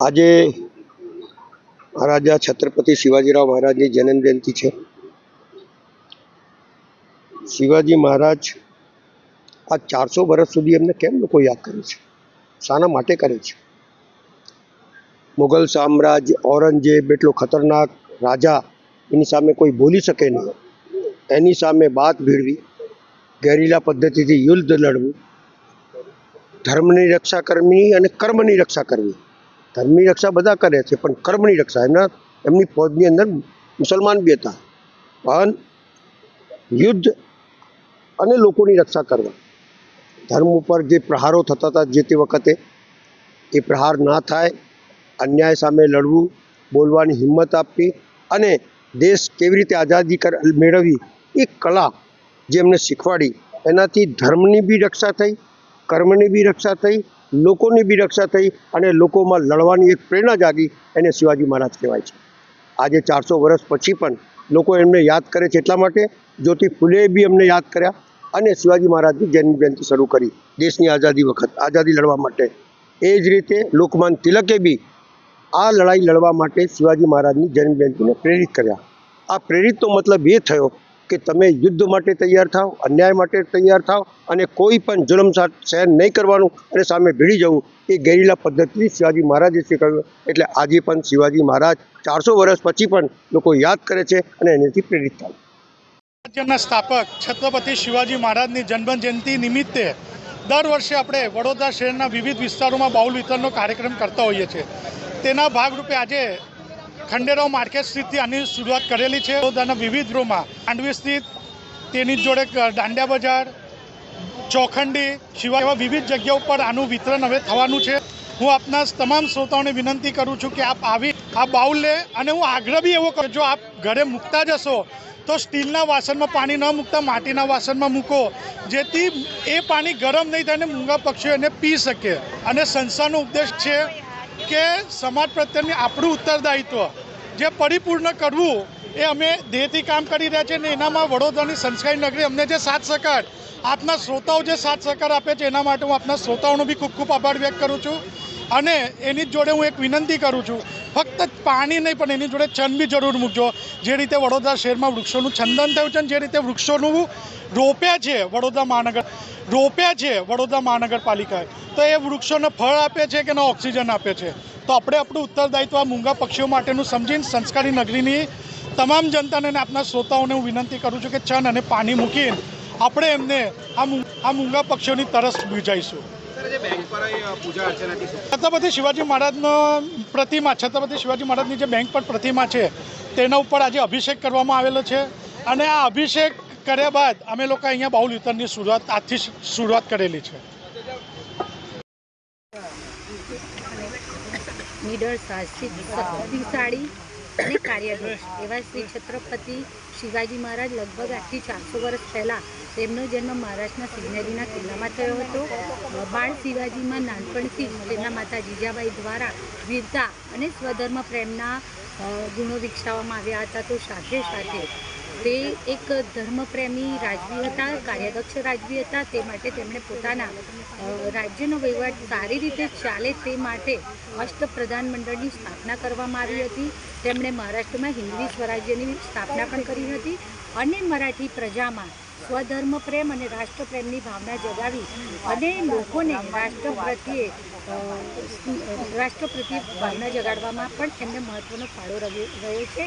આજે મહારાજા છત્રપતિ શિવાજીરાવ મહારાજની જન્મ જયંતિ છે. શિવાજી મહારાજ આ ચારસો વર્ષ સુધી એમને કેમ લોકો યાદ કરે છે? શાના માટે કરે છે? મુઘલ સામ્રાજ્ય, ઔરંગઝેબ એટલો ખતરનાક રાજા એની સામે કોઈ બોલી શકે નહીં. એની સામે બાત ભીડવી ગેરીલા પદ્ધતિથી યુદ્ધ લડવું, ધર્મની રક્ષા કરવી અને કર્મની રક્ષા કરવી. ધર્મની રક્ષા બધા કરે છે, પણ કર્મની રક્ષા. એમના, એમની ફૌજની અંદર મુસલમાન બી હતા. પણ યુદ્ધ અને લોકોની રક્ષા કરવા. ધર્મ ઉપર જે પ્રહારો થતા હતા જે તે વખતે, એ પ્રહાર ના થાય, અન્યાય સામે લડવું, બોલવાની હિંમત આપવી અને દેશ કેવી રીતે આઝાદી કર, મેળવવી, એ કલા જે એમને શીખવાડી, એનાથી ધર્મની બી રક્ષા થઈ, કર્મની બી રક્ષા થઈ લોકોની બી રક્ષા થઈ અને લોકોમાં લડવાની એક પ્રેરણા જાગી એને શિવાજી મહારાજ કહેવાય છે. આજે ચારસો વર્ષ પછી પણ લોકો એમને યાદ કરે છે એટલા માટે જ્યોતિ ફૂલે બી એમને યાદ કર્યા અને શિવાજી મહારાજની જન્મ જયંતિ શરૂ કરી દેશની આઝાદી વખત, આઝાદી લડવા માટે. એ જ રીતે લોકમાન તિલકે બી આ લડાઈ લડવા માટે શિવાજી મહારાજની જન્મ જયંતિને પ્રેરિત કર્યા. આ પ્રેરિતનો મતલબ એ થયો કે તમે યુદ્ધ માટે તૈયાર થાઓ અન્યાય માટે તૈયાર થાઓ અને કોઈ પણ જુલમ સહન નહીં કરવાનું અને સામે ભીડી જવું, એ ગેરીલા પદ્ધતિથી શિવાજી મહારાજે શીખવ્યું. એટલે આજે પણ શિવાજી મહારાજ ચારસો વર્ષ પછી પણ લોકો યાદ કરે છે અને એનાથી પ્રેરિત થાય. રાજ્યના સ્થાપક છત્રપતિ શિવાજી મહારાજની જન્મ જયંતિ નિમિત્તે દર વર્ષે આપણે વડોદરા શહેરના વિવિધ વિસ્તારોમાં બાઉલ વિતરણનો કાર્યક્રમ કરતા હોઈએ છીએ. તેના ભાગરૂપે આજે ખંડેરાવ માર્કેટ સ્થિતથી આની શરૂઆત કરેલી છે. વડોદરાના વિવિધ રોમાં માંડવી સ્થિત, તેની જોડે દાંડિયા બજાર, ચોખંડી સિવાય એવા વિવિધ જગ્યાઓ પર આનું વિતરણ હવે થવાનું છે. હું આપના તમામ શ્રોતાઓને વિનંતી કરું છું કે આપ આવી આ બાઉલ લે અને હું આગ્રહ બી એવો કરું જો આપ ઘરે મૂકતા જશો તો સ્ટીલના વાસણમાં પાણી ન મૂકતા, માટીના વાસણમાં મૂકો, જેથી એ પાણી ગરમ નહીં થાય અને મૂંગા પક્ષીઓ એને પી શકે. અને સંસ્થાનો ઉપદેશ છે કે સમાજ પ્રત્યેની આપણું ઉત્તરદાયિત્વ જે પરિપૂર્ણ કરવું એ અમે દેહથી કામ કરી રહ્યા છીએ અને એનામાં વડોદરાની સંસ્કારી નગરી અમને જે સાથ સહકાર, આપના શ્રોતાઓ જે સાથ સહકાર આપે છે એના માટે હું આપના શ્રોતાઓનો બી ખૂબ ખૂબ આભાર વ્યક્ત કરું છું. અને એની જોડે હું એક વિનંતી કરું છું, ફક્ત પાણી નહીં, પણ એની જોડે છંદ બી જરૂર મૂકજો. જે રીતે વડોદરા શહેરમાં વૃક્ષોનું છંદન થયું છે જે રીતે વૃક્ષોનું રોપ્યા છે વડોદરા મહાનગર, રોપ્યા છે વડોદરા મહાનગરપાલિકાએ, તો એ વૃક્ષોને ફળ આપે છે કે ન ઓક્સિજન આપે છે? તો આપણે આપણું ઉત્તરદાયિત્વ આ મૂંગા પક્ષીઓ માટેનું સમજીને સંસ્કારી નગરીની તમામ જનતાને અને આપના શ્રોતાઓને હું વિનંતી કરું છું કે છન અને પાણી મૂકીને આપણે એમને આ મૂંગા પક્ષીઓની તરસ બુજાઈશું છત્રપતિ શિવાજી મહારાજનો પ્રતિમા છત્રપતિ શિવાજી મહારાજની જે બેંક પર પ્રતિમા છે તેના ઉપર આજે અભિષેક કરવામાં આવેલો છે. અને આ અભિષેક કર્યા બાદ અમે લોકો અહીંયા બાઉલ યુતનની શરૂઆત આજથી જ શરૂઆત કરેલી છે. નીડર સાહસિક શક્તિશાળી અને કાર્યદક્ષ એવા શ્રી છત્રપતિ શિવાજી મહારાજ લગભગ આજથી ચારસો વર્ષ પહેલાં તેમનો જન્મ મહારાષ્ટ્રના સિગ્નરીના કિલ્લામાં થયો હતો. બાળ શિવાજીમાં નાનપણથી તેમના માતા જીજાબાઈ દ્વારા વીરતા અને સ્વધર્મ પ્રેમના ગુણો વિકસાવવામાં આવ્યા હતા. તો સાથે સાથે તે એક ધર્મપ્રેમી રાજવી હતા, કાર્યદક્ષ રાજવી હતા. તે માટે તેમણે પોતાના રાજ્યનો વહીવટ સારી રીતે ચાલે તે માટે અષ્ટપ્રધાન મંડળની સ્થાપના કરવામાં આવી હતી. તેમણે મહારાષ્ટ્રમાં હિન્દવી સ્વરાજ્યની સ્થાપના પણ કરી હતી અને મરાઠી પ્રજામાં સ્વધર્મ પ્રેમ અને રાષ્ટ્રપ્રેમની ભાવના જગાવી અને લોકોને રાષ્ટ્ર પ્રત્યે રાષ્ટ્ર પ્રત્યે ભાવના જગાડવામાં પણ એમને મહત્વનો ફાળો રહ્યો છે.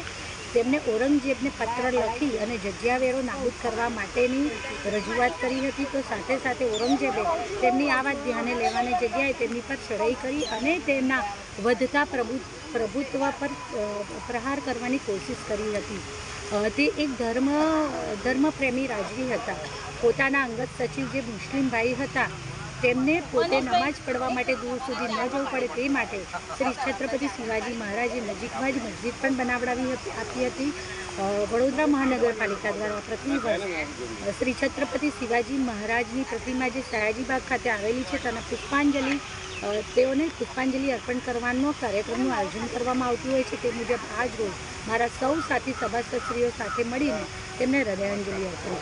તેમને ઔરંગઝેબને પત્ર લખી અને જગ્યા વેરો નાબૂદ કરવા માટેની રજૂઆત કરી હતી. તો સાથે સાથે ઔરંગઝેબે તેમની આ વાત ધ્યાને લેવાની જગ્યાએ તેમની પર ચડાઈ કરી અને તેમના વધતા પ્રભુ, પ્રભુત્વ પર પ્રહાર કરવાની કોશિશ કરી હતી. તે એક ધર્મ ધર્મપ્રેમી રાજવી હતા. પોતાના અંગત સચિવ જે મુસ્લિમ ભાઈ હતા તેમને પોતે નમાજ પડવા માટે દૂર સુધી ન જવું પડે તે માટે શ્રી છત્રપતિ શિવાજી મહારાજે નજીકમાં જ મસ્જિદ પણ બનાવડાવી હતી આપી હતી. વડોદરા મહાનગરપાલિકા દ્વારા પ્રતિ વર્ષ શ્રી છત્રપતિ શિવાજી મહારાજની પ્રતિમા જે સયાજીબાગ ખાતે આવેલી છે તેના પુષ્પાંજલિ તેઓને પુષ્પાંજલિ અર્પણ કરવાનો કાર્યક્રમનું આયોજન કરવામાં આવતું હોય છે. તે મુજબ આજ રોજ મારા સૌ સાથી સભાસદશ્રીઓ સાથે મળીને તેમને હૃદયાંજલિ અર્પણ